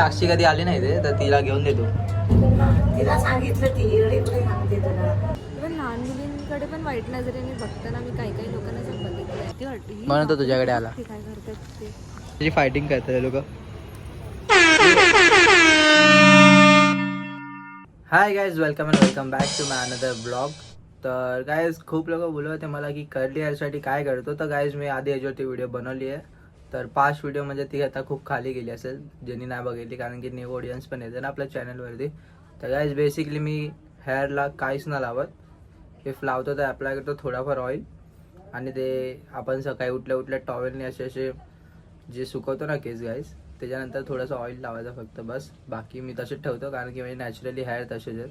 साक्षी कधी आली नाही ते तर तिला घेऊन देतो. तिला सांगितलं ती सांगते तुला? इव्हन लहान मुलींकडे पण वाईट नजरेने बघताना मी काही काही लोकांना असं बघितलंय ती वाटते म्हणून तो तुझ्याकडे आला. ते काय करतात ते? तुझी फायटिंग करतात लोक. Hi guys welcome and welcome back to my another blog तर गायज खूप लोक बोलत होते मला की कर्ली हेअरसाठी काय करतो. तर गायज मी आधी याच्यावरती व्हिडिओ बनवली आहे. तर पाच व्हिडिओ म्हणजे ती आता खूप खाली गेली असेल ज्यांनी नाही बघितली कारण की न्यू ऑडियन्स पण येते ना आपल्या चॅनलवरती तर गायज बेसिकली मी हेअरला काहीच ना लावत. इफ लावतो तर अप्लाय करतो थोडाफार ऑइल आणि ते आपण सकाळी उठल्या उठल्या टॉवेलने असे असे जे सुकवतो ना केस गाईज त्याच्यानंतर थोडंसं ऑइल लावायचं फक्त बस. बाकी मी तसेच ठेवतो कारण की माझे नॅचरली हेअर तसेच आहेत.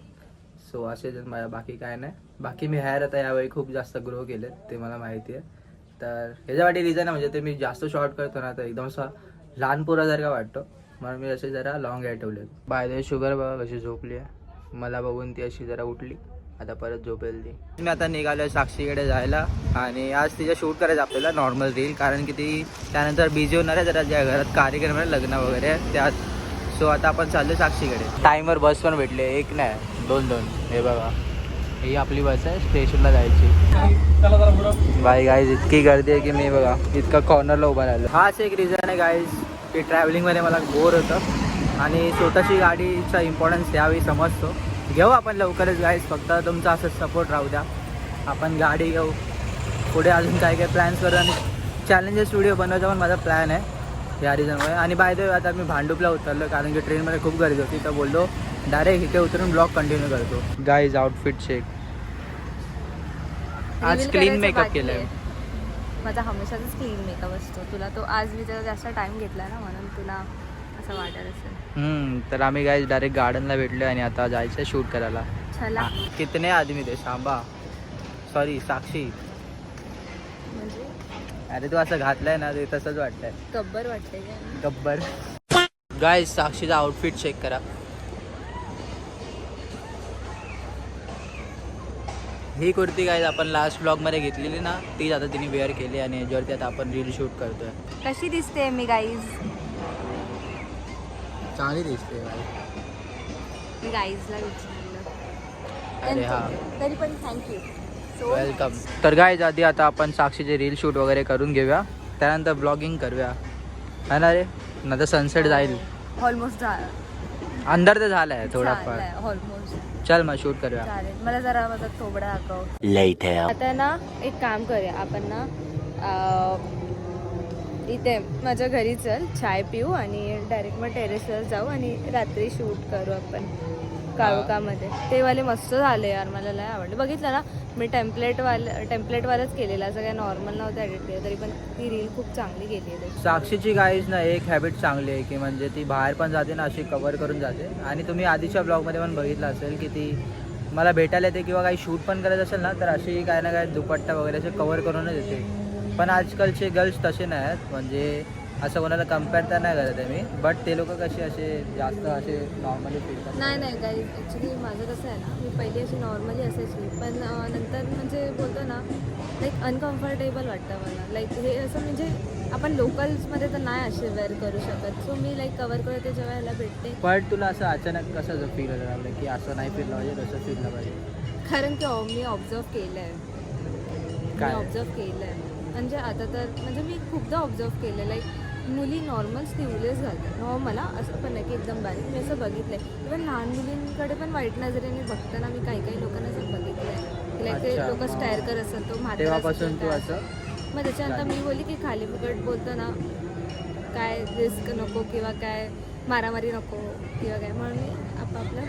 सो असेच आहेत माझ्या बाकी काय नाही. बाकी मी हेअर आता यावेळी खूप जास्त ग्रो केले ते मला माहिती आहे. तर ह्याच्यासाठी रिझन आहे म्हणजे ते मी जास्त शॉर्ट करतो ना तर एकदम असा लहान पोरासारखा वाटतो म्हणून मी असे जरा लॉंग हेअर ठेवले. बाय द शुगर बघा कशी झोपली आहे? मला बघून ती अशी जरा उठली. आता परत झोपेल ती. मी आता निघालो साक्षीकडे जायला आणि आज तिच्या शूट करायचं आपल्याला नॉर्मल रील कारण की ती त्यानंतर बिझी होणार आहे जरा ज्या घरात कार्यक्रम आहे लग्न वगैरे त्यात. सो आता आपण चाललो साक्षीकडे. टाईमवर बस पण भेटले एक नाही दोन दोन हे बघा. ही आपली बस आहे स्टेशनला जायची. बाई गाईज इतकी गर्दी आहे की मी बघा इतका कॉर्नरला उभा राहिलो. हाच एक रिझन आहे गाईज की ट्रॅव्हलिंगमध्ये मला बोर होतं. आणि स्वतःची गाडीचा इम्पॉर्टन्स यावेळी समजतो. घेऊ आपण लवकरच गाईज फक्त तुमचा असं सपोर्ट राहू द्या. आपण गाडी घेऊ. पुढे अजून काय काय प्लॅन्स करू? आणि चॅलेंजेस व्हिडिओ बनवायचा पण माझा प्लॅन आहे या रिझनमुळे आणि बाय द आता मी भांडूपला उतरलो कारण की ट्रेनमध्ये खूप गर्दी होती तर बोललो डायरेक्ट इथे उतरून ब्लॉग कंटिन्यू करतो. गाईज आउटफिट चेक आज क्लीन मेकअप केलाय. माझा हमेशाच क्लीन मेकअप असतो. तुला तो आज मी त्याचा जास्त टाइम घेतला ना म्हणून तुला असं वाटत असेल. हम्म, तर आम्ही गाईज डायरेक्ट गार्डनला भेटलो आणि आता जायचं शूट करायला. चला. कितने आदमी थे? सांबा सॉरी साक्षी. म्हणजे? अरे तू असं घातलंय ना ते तसंच वाटतंय. गब्बर वाटते का गब्बर. गाय साक्षीचा आउटफिट चेक करा. ही कुर्ती काय आपण लास्ट ब्लॉगमध्ये घेतलेली ना तीच आता तिने वेअर केली आणि याच्यावरती आता आपण रील शूट करतोय. कशी दिसते मी गाईज चांगली दिसते मी गाईजला अरे हा. त्यांचं- तरी पण थँक्यू सो वेलकम तर गाय आधी आता आपण साक्षीचे रील शूट वगैरे करून घेऊया. त्यानंतर ब्लॉगिंग करूया. है ना रे? नंतर सनसेट जाईल. ऑलमोस्ट झालं. अंदर तर झालाय थोडाफार. चल मग शूट करूया. चालेल. मला जरा माझा थोबडा दाखव Later. आता ना एक काम करूया. आपण ना अं, इथे माझ्या घरी चल चाय पिऊ आणि डायरेक्ट मग टेरेसवर जाऊ आणि रात्री शूट करू आपण. काळोखामध्ये. ते वाले मस्त झाले यार मला लय आवडले. बघितलं ना मी टेम्पलेट वाले टेम्पलेटवरच केलेलं असं काय नॉर्मल नव्हतं एडिट केलं तरी पण ती रील खूप चांगली गेली आहे साक्षीची गाईज ना एक हॅबिट चांगली आहे की म्हणजे ती बाहेर पण जाते ना अशी कवर करून जाते. आणि तुम्ही आधीच्या ब्लॉगमध्ये पण बघितलं असेल की ती मला भेटायला येते किंवा काही शूट पण करत असेल ना तर अशी काय ना काय दुपट्टा वगैरे असे कवर करूनच येते. पण आजकालचे गर्ल्स तसे नाही आहेत म्हणजे असं कोणाला कंपेअर तर नाही करत आहे मी. बट ते लोक कसे असे जास्त असे नॉर्मली फिरतात नाही नाही काही ॲक्च्युली माझं कसं आहे ना मी पहिली अशी नॉर्मली असायची. पण नंतर म्हणजे बोलतो ना लाईक अनकम्फर्टेबल वाटतं मला. लाईक हे असं म्हणजे आपण लोकल्समध्ये तर नाही असे वेअर करू शकत. सो मी लाईक कवर करते जेव्हा ह्याला भेटते. पण तुला असं अचानक कसं फील व्हायला लागलं की असं नाही फिरलं पाहिजे तसं फिरलं पाहिजे? कारण की मी ऑब्झर्व केलं आहे मी? ऑब्झर्व केलं आहे म्हणजे आता तर म्हणजे मी खूपदा ऑब्झर्व केलं लाईक मुली नॉर्मल स्लीवलेस घालतात नॉ मला असं पण नाही की एकदम बारीक. मी असं बघितलं आहे इवन लहान मुलींकडे पण वाईट नजरेने बघताना मी काही काही लोकांना असं बघितलं आहे की लाईक ते लोक स्टायर करत असतात तो असं? मग त्याच्यानंतर मी बोलली की खाली फुकट बोलतो ना काय रिस्क नको किंवा काय मारामारी नको किंवा काय. म्हणून मी आपापलं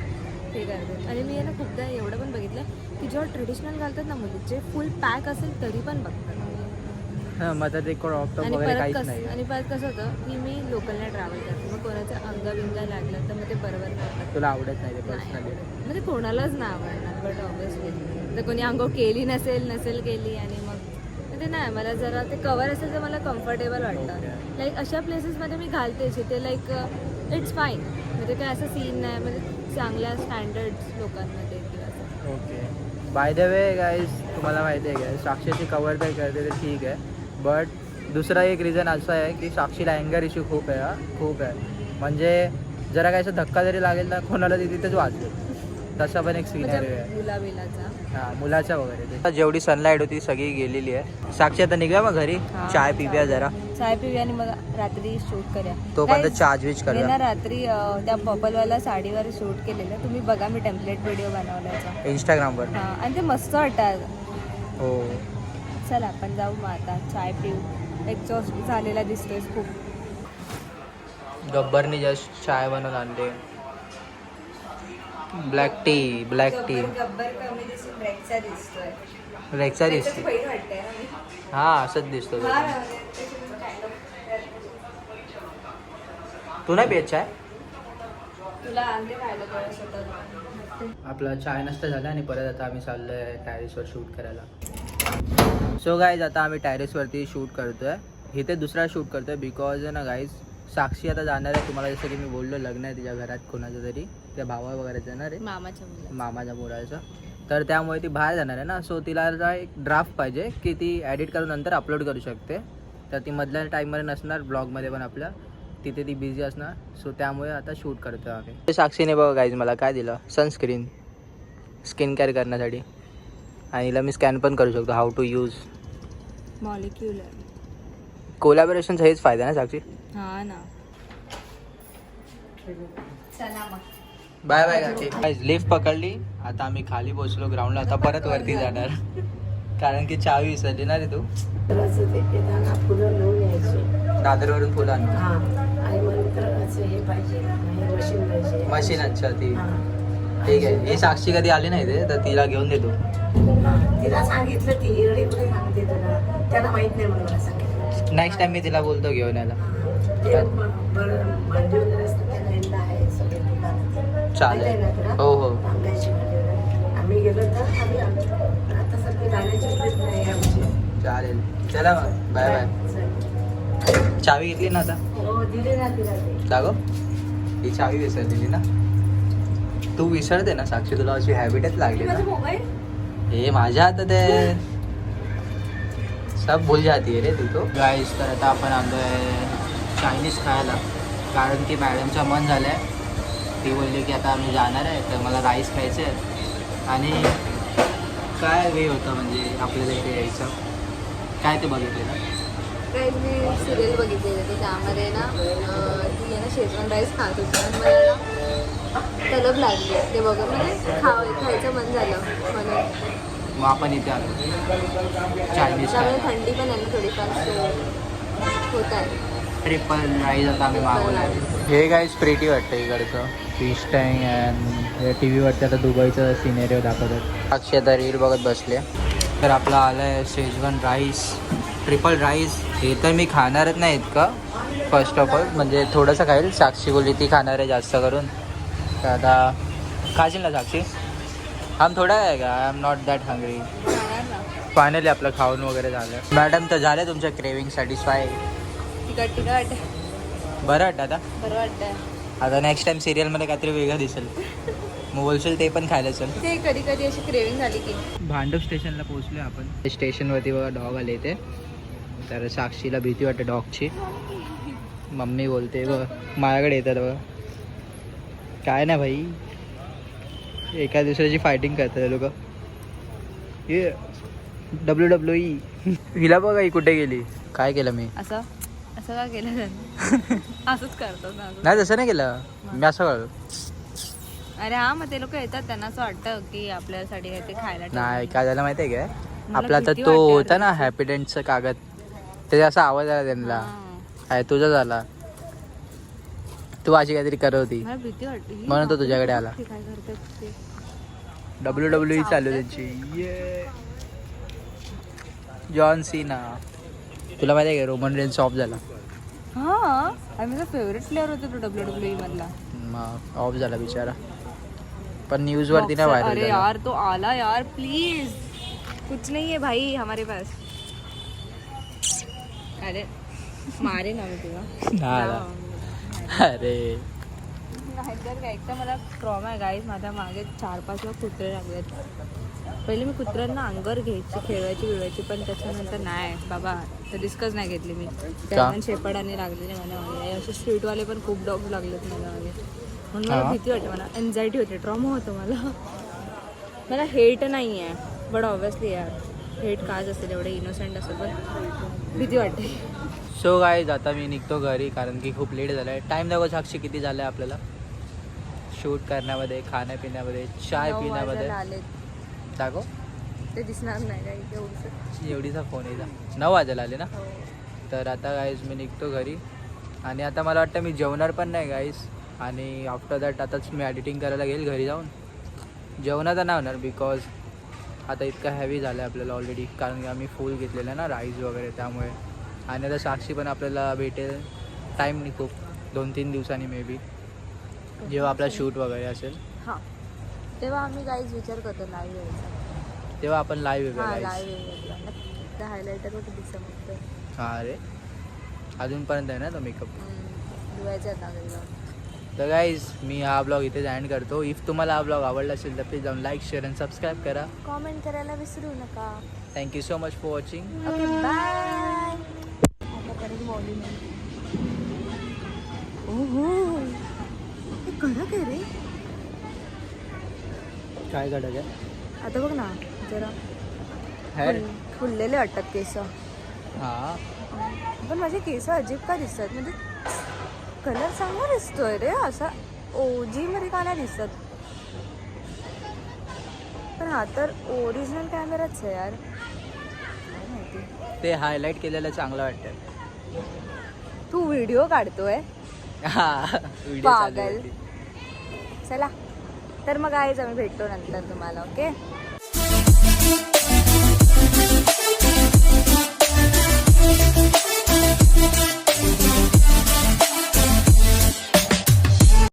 हे करते. आणि मी ना खूपदा एवढं पण बघितलं की जेव्हा ट्रेडिशनल घालतात ना मुली जे फुल पॅक असेल तरी पण बघतात. हां आता ते क्रॉप टॉप आणि वगैरे परत काहीच कसं नाही. आणि परत कसं होतं की मी लोकलने ट्रॅव्हल करते. मग कोणाचं अंग बिंग लागलं तर मग ते बरोबर नाही. वाटत. तुला आवडत नाही ते नाही पर्सनली आवडत. म्हणजे कोणालाच नाही आवडणार बट ऑब्विसली तर कोणी अंगो केली नसेल नसेल केली आणि मग मग ते नाही मला जरा ते कवर असेल तर मला कम्फर्टेबल वाटतं. लाईक अशा प्लेसेसमध्ये मी घालते जिथे लाईक इट्स फाईन म्हणजे काय असं सीन नाही म्हणजे चांगल्या स्टँडर्ड लोकांमध्ये किंवा असं. Okay by the way guys तुम्हाला माहिती आहे काय साक्षीची कवर तर करते ते ठीक आहे. बट दुसरा एक रिझन असं आहे की साक्षीला अँगर इश्यू खूप आहे हा. खूप आहे. म्हणजे जरा काय असं धक्का जरी लागेल ना कोणाला ती तिथेच वाचले. तसा पण एक सिनेरिओ आहे. म्हणजे बिलाचा हा मुलाच्या वगैरे ते. जेवढी सनलाईट होती सगळी गेलेली आहे. साक्षी आता निघूया मग घरी. चाय पिऊया जरा. चाय पिऊया आणि मग रात्री शूट करूया. तोपर्यंत Guys, चार्ज विच मी करूया ना रात्री अं, त्या पर्पलवाला साडीवर शूट केलेलं. तुम्ही बघा मी टेम्पलेट व्हिडिओ बनवल्याचा. इंस्टाग्रामवर हा आणि ते मस्त वाटतात हो. चल आपण जाऊ मग आता. चाय पिऊ. एक्झॉस्ट झालेला दिसतोय खूप. गब्बरनी जस्ट चाय बनवून आणले. Black tea black tea Gabbar कमी दिसून ब्रेकचा दिसतोय. रेक्सा दिसते बहीण वाटते ना मी. हा असंच दिसतो तो. नाही पियत चाय? आपला चाय नसता झाला आणि परत आता आम्ही चाललोय टॅरिसवर शूट करायला. सो गाईज आता आम्ही टॅरिसवरती शूट करतोय. इथे दुसरा शूट करतोय बिकॉज ना गाईज साक्षी आता जाणार आहे. तुम्हाला जसं की मी बोललो लग्न आहे तिच्या घरात कोणाचं तरी. त्या भावा वगैरे जाणार आहे. मामाच्या मुला मामाच्या मुलाचं तर त्यामुळे ती बाहेर जाणार आहे ना. सो तिला एक ड्राफ्ट पाहिजे की ती एडिट करून नंतर अपलोड करू शकते. तर ती मधल्या टाईममध्ये नसणार ब्लॉगमध्ये पण आपल्या. तिथे ती बिझी असणार. सो त्यामुळे आता शूट करतो आम्ही. साक्षीने बघा गाईज मला काय दिलं. सनस्क्रीन स्किन केअर करण्यासाठी. आणि हिला मी स्कॅन पण करू शकतो हाऊ टू यूज मॉलिक्युलर कोलॅबोरेशनचा हेच फायदा ना साक्षी? हा ना. चला मग. बाय बाय काकी लिफ्ट पकडली. आता आम्ही खाली पोहोचलो ग्राउंडला आता परत वरती जाणार. कारण की चावी विसरली ना रे तू. दादरवरून फुलं हा. हे हे मशीन अच्छा ती. हा. ठीक आहे. ही साक्षी कधी आली नाही ते तर तिला घेऊन देतो. तिला सांगितलं ती कुठे सांगते तुला? त्यांना माहीत नाही म्हणून मला सांगितलं. नेक्स्ट टाइम मी तिला बोलतो घेऊन यायला. ते म- बरं भांडी वगैरे असतात त्यांना यंदा आहे सगळे दुकानात चालेल. माहिती आहे ना तुला? हो, हो. तांब्याची भांडी वगैरे. आम्ही गेलो तर आम्ही आणतो पण आता सध्या जाण्याची ट्रिप नाही आमची. चालेल. चला मग. Bye bye. चल. चावी घेतली ना आता? हो दिले ना तिला ते. दागो ही चावी विसरलेली ना? तू विसरते ना साक्षी तुला अशी हॅबिटच लागली ना. हे माझ्या हातात आहे. सब भूल जाती है रे तू तो. गाईस तर आता आपण आलोय चायनीज खायला. कारण की मॅडमचं मन झालं आहे ती बोलली की आता आम्ही जाणार आहे तर मला राईस खायचं आहे आणि काय वे होतं म्हणजे आपल्याला इथे यायचं? काय ते बघितलेलं काही मी सिरियल बघितलेली त्यामध्ये ना ती आहे ना शेजवान राईस खात होती. आणि मला ना तलब लागली ते बघून म्हणजे खाव खायचं मन झालं. म्हणून मग आपण इथे आलो. चायनीज त्यामुळे थंडी पण आहे ना थोडीफार सो होत आहे. ट्रिपल राईस आता आम्ही मागवलं हे काय प्रेटी वाटतं इकडचं. फिश टँक अँड टी व्हीवरती आता दुबईचं सिनेरिओ दाखवतात. अक्षय आता रील बघत बसले. तर आपला आलं आहे शेजवान राईस ट्रिपल राईस हे तर मी खाणारच नाही इतकं. फर्स्ट ऑफ ऑल म्हणजे थोडंसं खाईल. साक्षी बोलली ती खाणार आहे जास्त करून. तर आता खाशील ना साक्षी? आम थोडा आहे का? I am not that hungry finally आपलं खाऊन वगैरे झालं. मॅडम तर झाले तुमच्या क्रेविंग सॅटिस्फाय तिकट तिकट बरं वाटतं आता? बरं वाटतंय. आता नेक्स्ट टाइम सिरियलमध्ये काहीतरी वेगळं दिसेल. मग बोलशील ते पण खायला चल. ते कधी कधी अशी क्रेविंग झाली की. भांडूप स्टेशनला पोहोचलो आपण. स्टेशनवरती बघा डॉग आले इथे. तर साक्षीला भीती वाटते डॉगची मम्मी बोलते बघ माझ्याकडे येतात बघ. काय ना भाई. एका दुसऱ्याची फायटिंग करतात लोक. ये डब्ल्यू डब्ल्यू ई हिला बघा ही कुठे गेली. काय केलं मी? असं? असं का केलं? असंच असं. नाही तसं नाही केलं. मी असं कळलं अरे हा मग ते लोक येतात त्यांना असं वाटतं की आपल्यासाठी ते खायला. नाही काय झालं माहिती आहे काय आपला तर तो होता ना अरे. हॅपी डेंटचा कागद. त्याचा असा आवाज आला त्यांना. हा. काय तुझा झाला. तू अशी काहीतरी करत होती. मला भीती वाटते म्हणून तो बापरे, तुझ्याकडे आला. ते काय करतात ते. डब्ल्यू डब्ल्यू ई चालू आहे त्यांची. ये. John Cena. तुला माहिती आहे का? रोमन रेन्स ऑफ झाला. हा? आणि माझा फेवरेट प्लेअर होता तो डब्ल्यू डब्ल्यू मधला. मग ऑफ झाला बिचारा. पण न्यूज वरती नाही व्हायरल अरे झाला. यार तो आला यार प्लीज कुछ नहीं है भाई हमारे पास. अरे मारे ना मी तुला हा आला. अरे. नाहीतर काय एक तर मला ट्रॉमा आहे गाईज माझ्या मागे चार पाच वेळा कुत्रे लागलेत. पहिले मी कुत्र्यांना अंगावर घ्यायची खेळवायची बिळवायची पण त्याच्यानंतर नाही. बाबा तर रिस्कच नाही घेतली मी. त्यामुळे शेपडाने लागलेले माझ्या मागे. असे स्ट्रीटवाले पण खूप डॉग लागलेत माझ्या मागे. म्हणून मला. भीती वाटते मला एन्झायटी होते ट्रॉमा होतो मला. मला हेट नाही आहे बट ऑब्विसली यार. हेट काच असेल एवढे इनोसेंट असेल पण भीती वाटते. सो गाईज आता मी निघतो घरी कारण की खूप लेट झालं आहे टाईम दाखव साक्षी किती झालं आहे आपल्याला? शूट करण्यामध्ये खाण्यापिण्यामध्ये चाय पिण्यामध्ये. दाखव. ते दिसणार नाही एवढीचा फोन येईल. नऊ वाजायला आले ना? तर आता गाईज मी निघतो घरी. आणि आता मला वाटतं मी जेवणार पण नाही गाईज आणि आफ्टर दॅट आताच मी एडिटिंग करायला घेईल घरी जाऊन. जेवणाचं नाही होणार बिकॉज आता इतकं हॅवी झालं आहे आपल्याला ऑलरेडी कारण की आम्ही फुल घेतलेलं आहे ना राईस वगैरे त्यामुळे. आणि आता साक्षी पण आपल्याला भेटेल. टाईम नाही खूप. दोन तीन दिवसांनी मे बी जेव्हा आपला शूट वगैरे असेल. हां. तेव्हा आम्ही काहीच विचार करतो लाईव्ह यायचा तेव्हा आपण लाईव्ह येऊया हायलायटर दिसतं हां अरे. अजूनपर्यंत आहे ना तो मेकअप धुवायचं तर गाईज मी हा ब्लॉग इथे एंड करतो. इफ तुम्हाला हा ब्लॉग आवडला असेल तर प्लीज जाऊन लाईक शेअर आणि सबस्क्राईब करा. कॉमेंट करायला विसरू नका. Thank you so much for watching okay bye कडक आहे रे. काय कडक आहे? आता बघ ना जरा हेअर फुल- फुललेले वाटतात केस. हां. पण माझे केस अजीब का दिसतात म्हणजे कलर चांगला दिसतोय रे असा ओजी मध्ये का नाही दिसत? पण हा तर ओरिजिनल कॅमेराच आहे यार. काय माहिती. ते हायलाईट केलेलं चांगलं वाटतं तू व्हिडिओ काढतोय? हां व्हिडिओ चालू पागल. होती. चला तर मग आहेच आम्ही भेटतो नंतर तुम्हाला ओके?